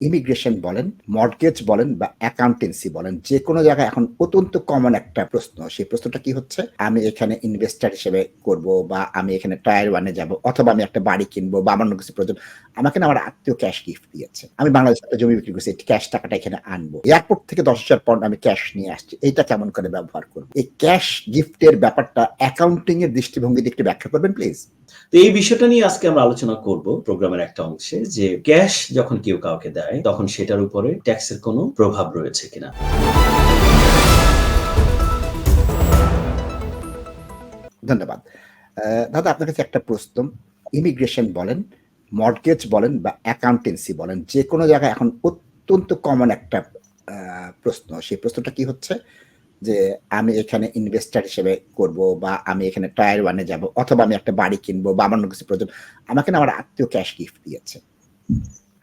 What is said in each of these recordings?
Immigration বলেন, mortgage বলেন বা অ্যাকাউন্টেন্সি বলেন, যেকোনো জায়গায় এখন অত্যন্ত কমন একটা প্রশ্ন। সেই প্রশ্নটা কি হচ্ছে? আমি এখানে ইনভেস্টার হিসেবে করব বা আমি এখানে টায়ার 1 এ যাব অথবা আমি একটা বাড়ি কিনবো বা আমার কিছু প্রয়োজন। আমাকে না আমার আত্মীয় ক্যাশ গিফট দিয়েছে। আমি বাংলাদেশে একটা জমি বিক্রি করছি। ক্যাশ টাকাটা এখানে আনব। এয়ারপোর্ট থেকে ১০,০০০ পাউন্ড আমি ক্যাশ নিয়ে আসছি। এইটা কেমন করে ব্যবহার করব এই ক্যাশ গিফটের ব্যাপারটা অ্যাকাউন্টিং এর দৃষ্টিভঙ্গি দিয়ে একটু ব্যাখ্যা করবেন প্লিজ? তো এই বিষয়টা নিয়ে আজকে আমরা আলোচনা করব প্রোগ্রামের একটা অংশে যে ক্যাশ যখন কেউ কাউকে দেয় তখন সেটার উপরে ট্যাক্সের কোনো প্রভাব রয়েছে কিনা ধন্যবাদ। দাদা আপনার কাছে একটা প্রশ্ন। ইমিগ্রেশন বলেন, মর্টগেজ বলেন বা অ্যাকাউন্টেন্সি বলেন, যেকোনো জায়গায় এখন অত্যন্ত কমন একটা প্রশ্ন। সেই প্রশ্নটা কি হচ্ছে? যে আমি এখানে ইনভেস্টার হিসেবে করব বা আমি এখানে টায়ার 1 এ যাব অথবা আমি একটা বাড়ি কিনবো বা আমার কিছু প্রয়োজন। আমাকে না আমার আত্মীয় ক্যাশ গিফট দিয়েছে।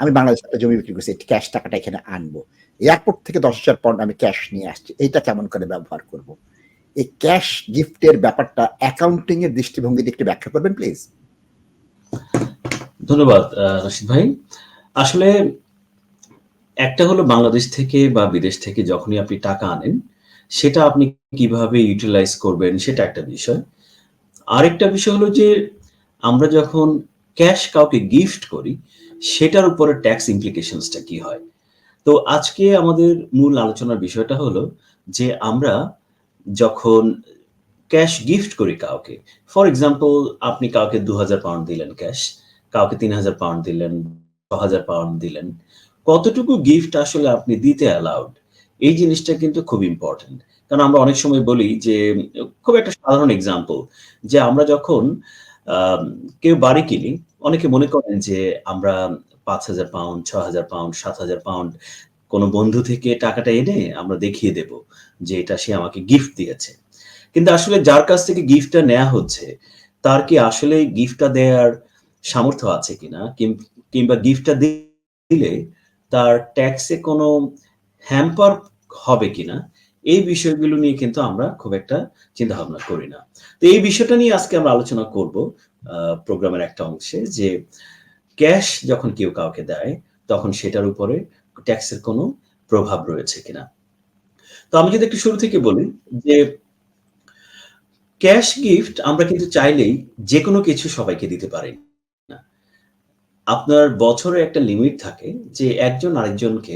আমি বাংলাদেশে একটা জমি বিক্রি করছি। ক্যাশ টাকাটা এখানে আনব। এয়ারপোর্ট থেকে ১০,০০০ পাউন্ড আমি ক্যাশ নিয়ে আসছি। এইটা কেমন করে ব্যবহার করব? এই ক্যাশ গিফটের ব্যাপারটা অ্যাকাউন্টিং এর দৃষ্টিভঙ্গি দিয়ে একটু ব্যাখ্যা করবেন প্লিজ? ধন্যবাদ রশিদ ভাই। আসলে একটা হলো বাংলাদেশ থেকে বা বিদেশ থেকে যখনই আপনি টাকা আনেন, সেটা আপনি কীভাবে ইউটিলাইজ করবেন সেটা একটা বিষয়। আরেকটা বিষয় হলো যে আমরা যখন ক্যাশ কাউকে গিফট করি, সেটার উপরে ট্যাক্স ইমপ্লিকেশনস টা কি হয়? তো আজকে আমাদের মূল আলোচনার বিষয়টা হলো যে আমরা যখন ক্যাশ গিফট করি কাউকে, ফর এক্সাম্পল আপনি কাউকে ২,০০০ পাউন্ড দিলেন ক্যাশ, কাউকে ৩,০০০ পাউন্ড দিলেন, ছ হাজার পাউন্ড দিলেন। কতটুকু গিফট আসলে আপনি দিতে অ্যালাউড? এই জিনিসটা কিন্তু খুব ইম্পোর্টেন্ট। কারণ আমরা অনেক সময় বলি যে খুব একটা সাধারণ এক্সাম্পল যে আমরা যখন কেউ বাড়ি কিনি, অনেকে মনে করেন যে আমরা ৫,০০০ পাউন্ড, ৬,০০০ পাউন্ড, ৭,০০০ পাউন্ড কোন বন্ধু থেকে টাকাটা এনে আমরা দেখিয়ে দেব যে এটা সে আমাকে গিফট দিয়েছে। কিন্তু আসলে যার কাছ থেকে গিফটটা নেওয়া হচ্ছে, তার কি আসলে গিফটটা দেওয়ার সামর্থ্য আছে কিনা? কিংবা গিফটটা দিলে তার ট্যাক্সে কোনো হ্যাম্পার হবে কিনা? এই বিষয়গুলো নিয়ে কিন্তু আমরা খুব একটা চিন্তাভাবনা করি না। তো এই বিষয়টা নিয়ে আজকে আমরা আলোচনা করব প্রোগ্রামের একটা অংশে যে ক্যাশ যখন কেউ কাউকে দেয়, তখন সেটার উপরে ট্যাক্সের কোনো প্রভাব রয়েছে কিনা? তো আমি যদি একটু শুরু থেকে বলি যে ক্যাশ গিফট আমরা কিন্তু চাইলেই যেকোনো কিছু সবাইকে দিতে পারি না। আপনার বছরে একটা লিমিট থাকে যে একজন আরেকজনকে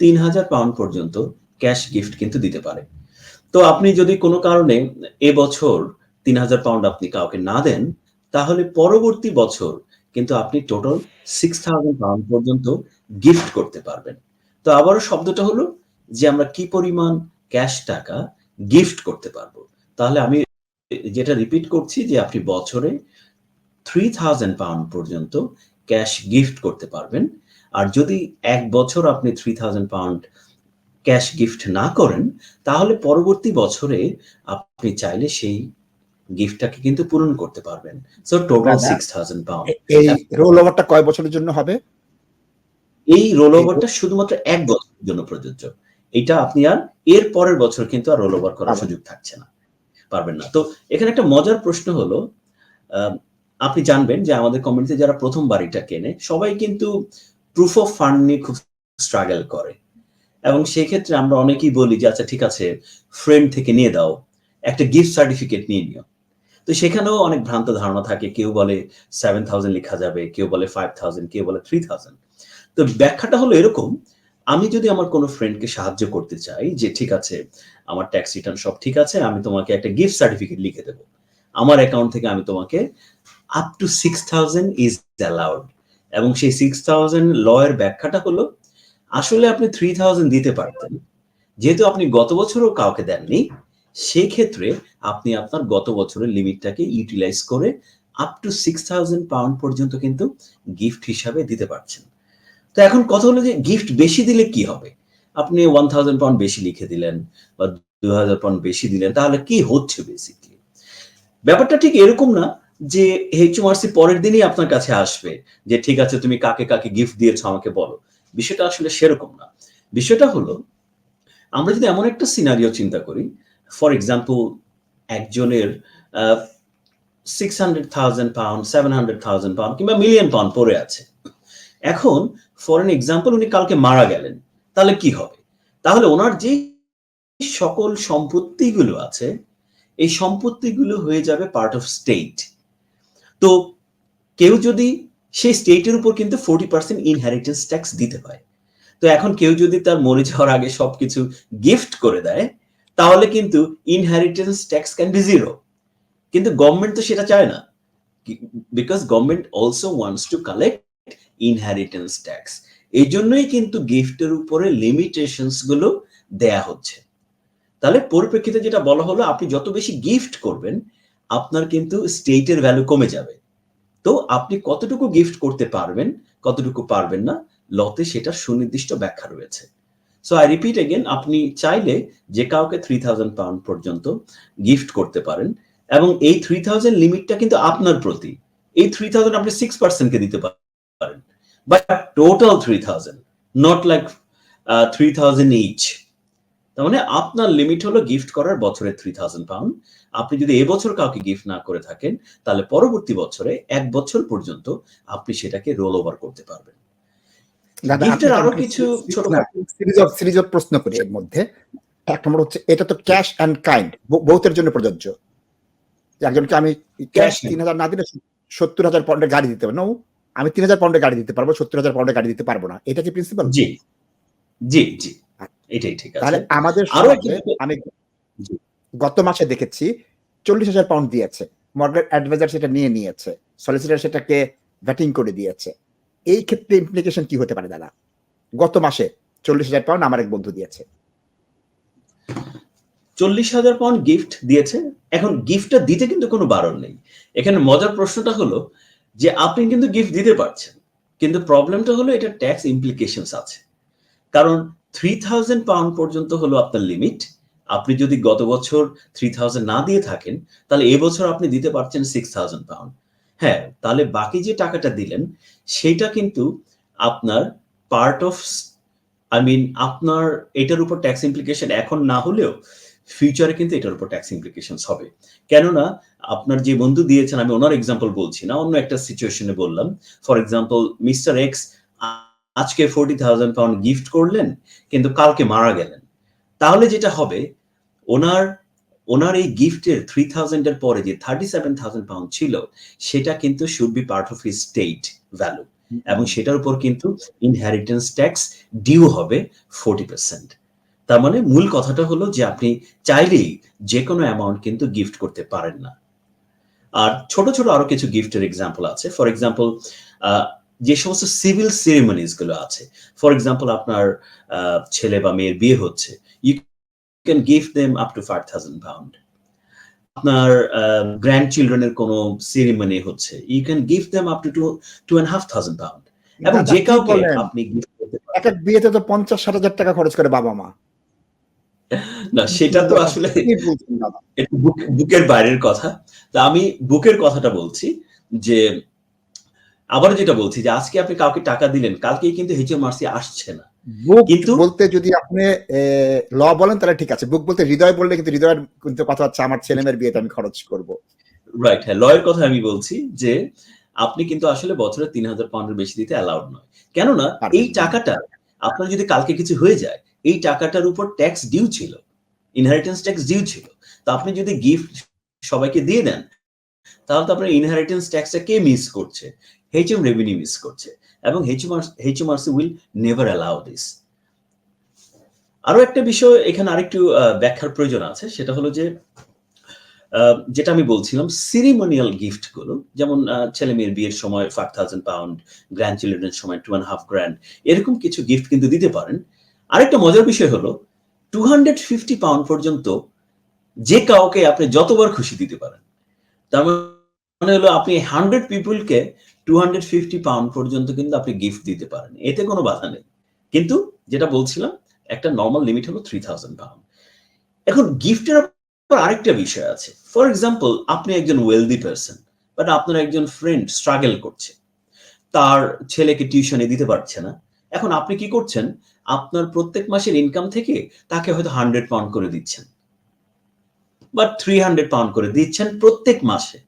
৩,০০০ পাউন্ড পর্যন্ত ক্যাশ গিফট কিন্তু দিতে পারে। তো আপনি যদি কোনো কারণে এবছর ৩,০০০ পাউন্ড আপনি কাউকে না দেন, তাহলে পরবর্তী বছর কিন্তু আপনি টোটাল ৬,০০০ পাউন্ড পর্যন্ত গিফট করতে পারবেন। তো আবারও শব্দটা হলো যে আমরা কি পরিমাণ ক্যাশ টাকা গিফট করতে পারব। তাহলে আমি যেটা রিপিট করছি যে আপনি বছরে ৩,০০০ পাউন্ড পর্যন্ত ক্যাশ গিফট করতে পারবেন। আর যদি এক বছর আপনি ৩,০০০ পাউন্ড ক্যাশ গিফট না করেন, তাহলে পরবর্তী বছরে আপনি চাইলে সেই গিফটটাকে কিন্তু পূরণ করতে পারবেন। সো টোটাল দাদা ৬,০০০ পাউন্ড। এই রোল ওভারটা কয় বছরের জন্য হবে? এই রোল ওভারটা শুধুমাত্র এক বছরের জন্য প্রযোজ্য। এটা আপনি আর এর পরের বছর কিন্তু আর রোল ওভার করার সুযোগ থাকছে না। পারবেন না। তো এখানে একটা মজার প্রশ্ন হলো আপনি জানবেন যে আমাদের কমিউনিটিতে যারা ১ম বাড়িটা কেনে, সবাই কিন্তু প্রুফ অফ ফান্ড নিয়ে খুব স্ট্রাগল করে। এবং সেক্ষেত্রে আমরা অনেকেই বলি যে আচ্ছা ঠিক আছে ফ্রেন্ড থেকে নিয়ে দাও। একটা গিফট সার্টিফিকেট নিয়ে নিও। তো সেখানেও অনেক ভ্রান্ত ধারণা থাকে। কেউ বলে ৭,০০০ লিখা যাবে, কেউ বলে ৫,০০০, কেউ বলে ৩,০০০। তো ব্যাখ্যাটা হলো এরকম, আমি যদি আমার কোনো ফ্রেন্ডকে সাহায্য করতে চাই যে ঠিক আছে, আমার ট্যাক্স রিটার্ন সব ঠিক আছে, আমি তোমাকে একটা গিফট সার্টিফিকেট লিখে দেবো আমার অ্যাকাউন্ট থেকে আমি তোমাকে আপ টু ৬,০০০ ইজ অ্যালাউড এবং সেই ৬,০০০ ল এর ব্যাখ্যাটা হলো আসলে আপনি ৩,০০০ দিতে পারতেন। যেহেতু আপনি গত বছরও কাউকে দেননি, সেই ক্ষেত্রে আপনি আপনার গত বছরের লিমিটটাকে ইউটিলাইজ করে আপ টু ৬,০০০ পাউন্ড পর্যন্ত কিন্তু গিফট হিসাবে দিতে পারছেন। তো এখন কথা হলো যে গিফট বেশি দিলে কি হবে? আপনি ১,০০০ পাউন্ড বেশি লিখে দিলেন বা ২,০০০ পাউন্ড বেশি দিলেন, তাহলে কি হচ্ছে বেসিকলি ব্যাপারটা ঠিক এরকম না যে HMRC পরের দিনই আপনার কাছে আসবে যে ঠিক আছে তুমি কাকে, কাকে গিফট দিয়েছ আমাকে বলো। বিষয়টা আসলে সেরকম না। বিষয়টা হলো আমরা যদি এমন একটা সিনারিও চিন্তা করি, ফর এক্সাম্পল একজনের আ 600,000 পাউন্ড, 700,000 পাউন্ড কিংবা মিলিয়ন পাউন্ড পড়ে আছে। এখন ফর এন এক্সাম্পল উনি কালকে মারা গেলেন তাহলে কি হবে তাহলে ওনার যে সকল সম্পত্তিগুলো আছে এই সম্পত্তিগুলো হয়ে যাবে পার্ট অফ স্টেট তো কেউ যদি সেই স্টেটের উপর কিন্তু ফোর্টি পার্সেন্ট ইনহেরিটেন্স ট্যাক্স দিতে হয়। তো এখন কেউ যদি তার মরে যাওয়ার আগে সবকিছু গিফট করে দেয়, তাহলে কিন্তু inheritance tax can be zero কিন্তু গভর্নমেন্ট তো সেটা চায় না। Because government also wants to collect inheritance tax এই জন্যই কিন্তু গিফটের উপরে লিমিটেশনসগুলো দেয়া হচ্ছে। তাহলে পরিপ্রেক্ষিতে যেটা বলা হলো, আপনি যত বেশি গিফট করবেন, আপনার কিন্তু স্টেটের ভ্যালু কমে যাবে। তো আপনি কতটুকু গিফট করতে পারবেন, কতটুকু পারবেন না, লতে সেটা সুনির্দিষ্ট ব্যাখ্যা রয়েছে। সো আই রিপিট এগেন আপনি চাইলে যে কাউকে থ্রি থাউজেন্ড পাউন্ড পর্যন্ত গিফট করতে পারেন এবং এই থ্রি থাউজেন্ড লিমিটটা কিন্তু আপনার প্রতি। এই থ্রি থাউজেন্ড আপনি সিক্স পার্সেন্টকে দিতে পারেন। But total three thousand not like three thousand each তার মানে আপনার লিমিট হলো গিফট করার বছরে থ্রি থাউজেন্ড পাউন্ড আপনি যদি এবছর কাউকে গিফট না করে থাকেন তাহলে পরবর্তী বছরে এক বছর পর্যন্ত আপনি সেটাকে রোল ওভার করতে পারবেন। গিফটের আরও কিছু ছোট সিরিজ অফ সিরিজ অফ প্রশ্ন করি এর মধ্যে। এক নম্বর হচ্ছে এটা তো ক্যাশ অ্যান্ড কাইন্ড বহুতের জন্য প্রযোজ্য। একজনকে আমি ক্যাশ তিন হাজার না দিলে সত্তর হাজার পাউন্ডের গাড়ি দিতে পারব। আমি তিন হাজার পাউন্ডের গাড়ি দিতে পারব সত্তর হাজার পাউন্ডের গাড়ি দিতে পারব না। এটা কি প্রিন্সিপাল জি। জি জি। এটাই ঠিক আছে। তাহলে আমাদের আরও আমি। গত মাসে দেখেছি চল্লিশ হাজার পাউন্ড দিয়েছে। মর্গেট অ্যাডভাইজার সেটা নিয়ে নিয়েছে। সলিসিটার সেটাকে ব্যাটিং করে দিয়েছে। এই ক্ষেত্রে ইমপ্লিকেশন কি হতে পারে দাদা? গত মাসে চল্লিশ হাজার পাউন্ড আমার এক বন্ধু দিয়েছে। চল্লিশ হাজার পাউন্ড গিফট দিয়েছে। এখন গিফটটা দিতে কিন্তু কোনো বারণ নেই। এখানে মজার প্রশ্নটা হলো যে আপনি কিন্তু গিফট দিতে পারছেন, কিন্তু প্রবলেমটা হলো এটা ট্যাক্স ইমপ্লিকেশনস আছে। কারণ থ্রি থাউজেন্ড পাউন্ড পর্যন্ত হলো আপনার লিমিট আপনি যদি গত বছর থ্রি থাউজেন্ড না দিয়ে থাকেন, তাহলে এবছর আপনি দিতে পারছেন সিক্স থাউজেন্ড পাউন্ড হ্যাঁ তাহলে বাকি যে টাকাটা দিলেন সেটা কিন্তু আপনার পার্ট অফ আই মিন আপনার এটার উপর ট্যাক্স ইমপ্লিকেশন এখন না হলেও ফিউচারে কিন্তু এটার উপর ট্যাক্স ইমপ্লিকেশন হবে। কেননা, আপনার যে বন্ধু দিয়েছেন, আমি ওনার এক্সাম্পল বলছি না, অন্য একটা সিচুয়েশনে বললাম। ফর এক্সাম্পল মিস্টার এক্স আজকে ফোর্টি থাউজেন্ড পাউন্ড গিফট করলেন, কিন্তু কালকে মারা গেলেন। তাহলে যেটা হবে, ওনার ওনার এই গিফটের থ্রি থাউজেন্ডের পরে যে থার্টি সেভেন থাউজেন্ড পাউন্ড ছিল, সেটা কিন্তু should be part of state value এবং সেটার উপর কিন্তু ইনহেরিটেন্স ট্যাক্স ডিউ হবে ফোর্টি পার্সেন্ট তার মানে মূল কথাটা হলো যে আপনি চাইলেই যে কোনো অ্যামাউন্ট কিন্তু গিফট করতে পারেন না। আর ছোট ছোট আরও কিছু গিফটের এক্সাম্পল আছে। ফর এক্সাম্পল যে সমস্ত সিভিল সেরিমনিজগুলো আছে। ফর এক্সাম্পল আপনার ছেলে বা মেয়ের বিয়ে হচ্ছে you can gift them up to five thousand pound আপনার গ্র্যান্ড চিলড্রেনের কোনো সেরিমনি হচ্ছে you can gift them up to two two and half thousand pound এবং যে কাউকে আপনি এক এক বিয়েতে তো পঞ্চাশ ষাট হাজার টাকা খরচ করে বাবা মা। না সেটা তো আসলে বুকের বাইরের কথা। তা আমি বুকের কথাটা বলছি যে আবার যেটা বলছি যে আজকে আপনি কাউকে টাকা দিলেন কালকেই কিন্তু এইচএমআরসি আসছে না। কিন্তু- বলতে যদি আপনি ল বলেন তাহলে ঠিক আছে। বুক বলতে হৃদয় বললে কিন্তু হৃদয়ের কিন্তু কথা হচ্ছে আমার ছেলে মেয়ের বিয়েতে আমি খরচ করব। রাইট হ্যাঁ লয়ের কথা আমি বলছি যে আপনি কিন্তু আসলে বছরে তিন হাজার পাউন্ডের বেশি দিতে অ্যালাউড নয়। কেননা এই টাকাটা আপনার যদি কালকে কিছু হয়ে যায় এই টাকাটার উপর ট্যাক্স ডিউ ছিল ইনহেরিটেন্স ট্যাক্স ডিউ ছিল। তো আপনি যদি গিফট সবাইকে দিয়ে দেন তাহলে তো আপনার ইনহেরিটেন্স ট্যাক্সটা কে মিস করছে? এইচএম রেভিনিউ মিস করছে এবং HMRC will never allow this আরও একটা বিষয়, এখানে আরেকটু ব্যাখ্যার প্রয়োজন আছে, সেটা হলো যে যেটা আমি বলছিলাম সিরিমোনিয়াল গিফটগুলো, যেমন ছেলে মেয়ের বিয়ের সময় ফাইভ থাউজেন্ড পাউন্ড গ্র্যান্ড চিলড্রেনের সময় টু অ্যান্ড হাফ গ্র্যান্ড এরকম কিছু গিফট কিন্তু দিতে পারেন। আরেকটা মজার বিষয় হলো টু হান্ড্রেড ফিফটি পাউন্ড পর্যন্ত যে কাউকে আপনি যতবার খুশি দিতে পারেন, তার মানে হলো আপনি হান্ড্রেড পিপুলকে টু হান্ড্রেড ফিফটি পাউন্ড পর্যন্ত কিন্তু আপনি গিফট দিতে পারেন। এতে কোনো বাধা নেই। কিন্তু যেটা বলছিলাম, একটা নর্মাল লিমিট হলো থ্রি থাউজেন্ড পাউন্ড এখন গিফটের আরেকটা বিষয় আছে। ফর এক্সাম্পল আপনি একজন ওয়েলদি পার্সন বাট আপনার একজন ফ্রেন্ড স্ট্রাগল করছে। তার ছেলেকে টিউশনে দিতে পারছে না। এখন আপনি কি করছেন? আপনার প্রত্যেক মাসের ইনকাম থেকে তাকে হয়তো হান্ড্রেড পাউন্ড করে দিচ্ছেন। বা থ্রি হান্ড্রেড পাউন্ড করে দিচ্ছেন প্রত্যেক মাসে।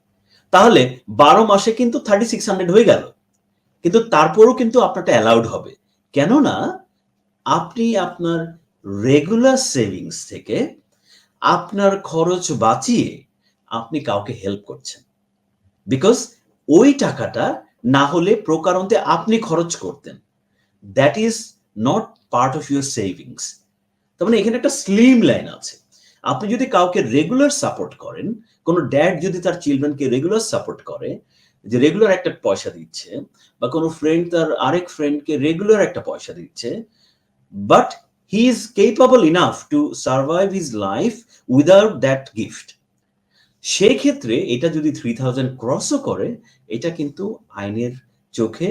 তাহলে বারো মাসে কিন্তু থার্টি সিক্স হান্ড্রেড হয়ে গেল। কিন্তু তারপরও কিন্তু আপনারটা অ্যালাউড হবে। কেননা আপনি আপনার রেগুলার সেভিংস থেকে আপনার খরচ বাঁচিয়ে আপনি কাউকে হেল্প করছেন। বিকজ ওই টাকাটা না হলে প্রকারান্তে আপনি খরচ করতেন। That is not part of your savings তার মানে এখানে একটা স্লিম লাইন আছে। আপনি যদি কাউকে রেগুলার সাপোর্ট করেন কোনো ড্যাড যদি তার চিলড্রেনকে রেগুলার সাপোর্ট করে যে রেগুলার একটা পয়সা দিচ্ছে বা কোনো ফ্রেন্ড তার আরেক ফ্রেন্ডকে রেগুলার একটা পয়সা দিচ্ছে but he is capable enough to survive his life without that gift সেই ক্ষেত্রে এটা যদি থ্রি থাউজেন্ড ক্রসও করে এটা কিন্তু আইনের চোখে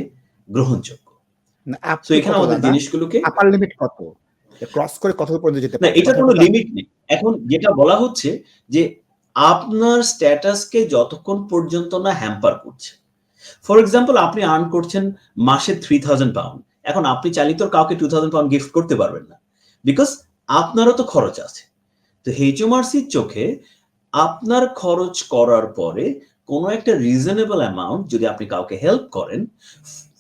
গ্রহণযোগ্য। এখানে আমাদের জিনিসগুলোকে আপার লিমিট কত? ক্রস করে কত পর্যন্ত যেতে না পারে এটা কোনো লিমিট নেই। এখন যেটা বলা হচ্ছে যে আপনার স্ট্যাটাসকে যতক্ষণ পর্যন্ত না হ্যাম্পার করছে। ফর এক্সাম্পল আপনি আর্ন করছেন মাসে থ্রি থাউজেন্ড পাউন্ড এখন আপনি চালিত কাউকে টু থাউজেন্ড পাউন্ড গিফট করতে পারবেন না। বিকজ আপনারও তো খরচ আছে। তো এইচএমআরসির চোখে আপনার খরচ করার পরে কোনো একটা রিজনেবল অ্যামাউন্ট যদি আপনি কাউকে হেল্প করেন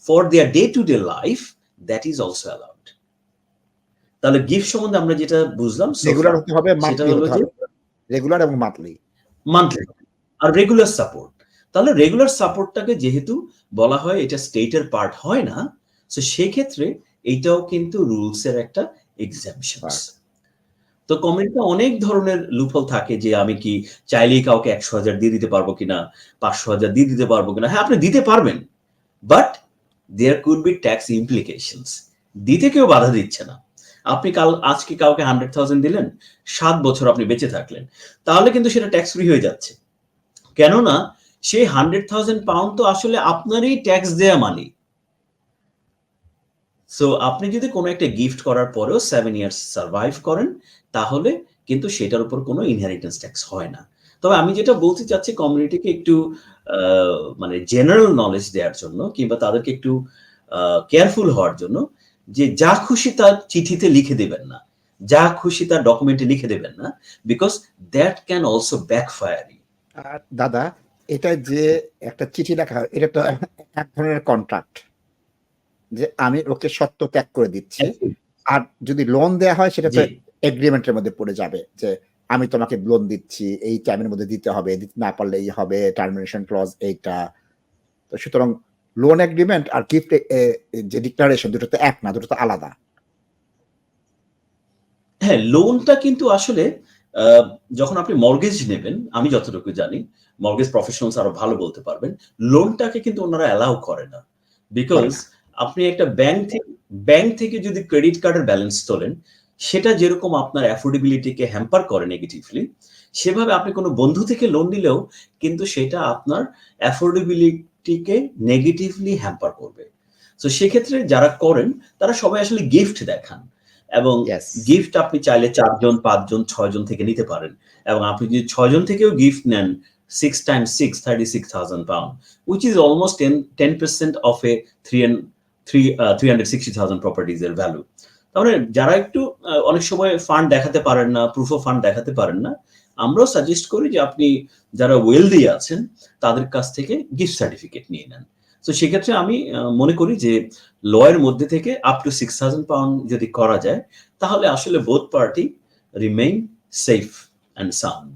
for their day to day life that is also allowed তাহলে গিফট সম্বন্ধে আমরা যেটা বুঝলাম রেগুলার হতে হবে সেটা হলো যে রেগুলার এবং মান্থলি মান্থলি আর রেগুলার সাপোর্ট তাহলে রেগুলার সাপোর্টটাকে যেহেতু বলা হয় এটা স্টেটের পার্ট হয় না তো সেক্ষেত্রে এইটাও কিন্তু রুলস এর একটা এক্সামশন তো কমিউনিটিতে অনেক ধরনের লুফল থাকে যে আমি কি চাইলেই কাউকে একশো হাজার দিয়ে দিতে পারব কিনা পাঁচশো হাজার দিয়ে দিতে পারব কিনা। হ্যাঁ আপনি দিতে পারবেন but there could be tax implications দিতে কেউ বাধা দিচ্ছে না। আপনি কাল, আজকে কাউকে হান্ড্রেড থাউজেন্ড দিলেন, সাত বছর আপনি বেঁচে থাকলেন। তাহলে কিন্তু সেটা ট্যাক্স ফ্রি হয়ে যাচ্ছে। কেননা, সেই হান্ড্রেড থাউজেন্ড পাউন্ড তো আসলে আপনারই ট্যাক্স দেয়া মানি সো আপনি যদি কোনো একটা গিফট করার পরেও সেভেন ইয়ার্স সার্ভাইভ করেন, তাহলে কিন্তু সেটার উপর কোনো ইনহেরিটেন্স ট্যাক্স হয় না। তবে আমি যেটা বলতে চাচ্ছি কমিউনিটিকে একটু মানে জেনারেল নলেজ দেওয়ার জন্য কিংবা তাদেরকে একটু কেয়ারফুল হওয়ার জন্য যে যা খুশি তার চিঠিতে লিখে দেবেন না যা খুশি তার ডকুমেন্টে লিখে দেবেন না because that can also backfire দাদা এটা যে একটা চিঠি লেখা এটা তো এক ধরনের কন্ট্রাক্ট যে আমি ওকে সত্য ত্যাগ করে দিচ্ছি। আর যদি লোন দেয়া হয় সেটা তো এগ্রিমেন্টের মধ্যে পড়ে যাবে যে আমি তোমাকে লোন দিচ্ছি এই টাইমের মধ্যে দিতে হবে দিতে না পারলে এই হবে টার্মিনেশন ক্লজ এইটা। তো সুতরাং লোন এগ্রিমেন্ট আর গিফট যে ডিক্লারেশন দুটো তো এক না দুটো তো আলাদা। হ্যাঁ লোনটা কিন্তু আসলে যখন আপনি মর্গেজ নেবেন আমি যতটুকু জানি মর্গেজ প্রফেশনালস আরও ভালো বলতে পারবেন লোনটাকে কিন্তু ওনারা অ্যালাউ করে না। বিকজ আপনি একটা ব্যাংক থেকে ব্যাংক থেকে যদি ক্রেডিট কার্ডের ব্যালেন্স তোলেন সেটা যেরকম আপনার অ্যাফোর্ডেবিলিটিকে হ্যাম্পার করে নেগেটিভলি সেভাবে আপনি কোনো বন্ধু থেকে লোন নিলেও কিন্তু সেটা আপনার অ্যাফোর্ডেবিলিটিকে নেগেটিভলি হ্যাম্পার করবে। তো সেক্ষেত্রে যারা করেন তারা সবাই আসলে গিফট দেখান। এবং গিফট আপনি চাইলে চারজন পাঁচজন ছয়জন থেকে নিতে পারেন। এবং আপনি যদি ছয়জন থেকেও গিফট নেন six times six thirty six thousand pound which is almost ten ten percent of a three three three hundred sixty thousand properties এর ভ্যালু তাহলে যারা একটু আহ, অনেক সময় ফান্ড দেখাতে পারেন না প্রুফ অফ ফান্ড দেখাতে পারেন না আমরাও সাজেস্ট করি যে আপনি যারা ওয়েলদি আছেন, তাদের কাছ থেকে গিফট সার্টিফিকেট নিয়ে নেন। তো সেক্ষেত্রে আমি মনে করি যে লয়ের মধ্যে থেকে up to six thousand pound যদি করা যায়, তাহলে আসলে both party remain safe and sound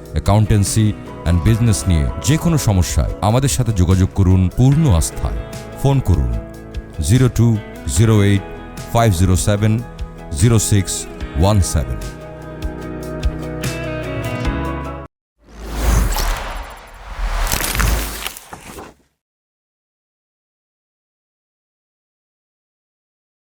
accountancy and business নিয়ে যে কোনো সমস্যায় আমাদের সাথে যোগাযোগ করুন পূর্ণ আস্থায়। ফোন করুন zero two zero eight five zero seven zero six one seven.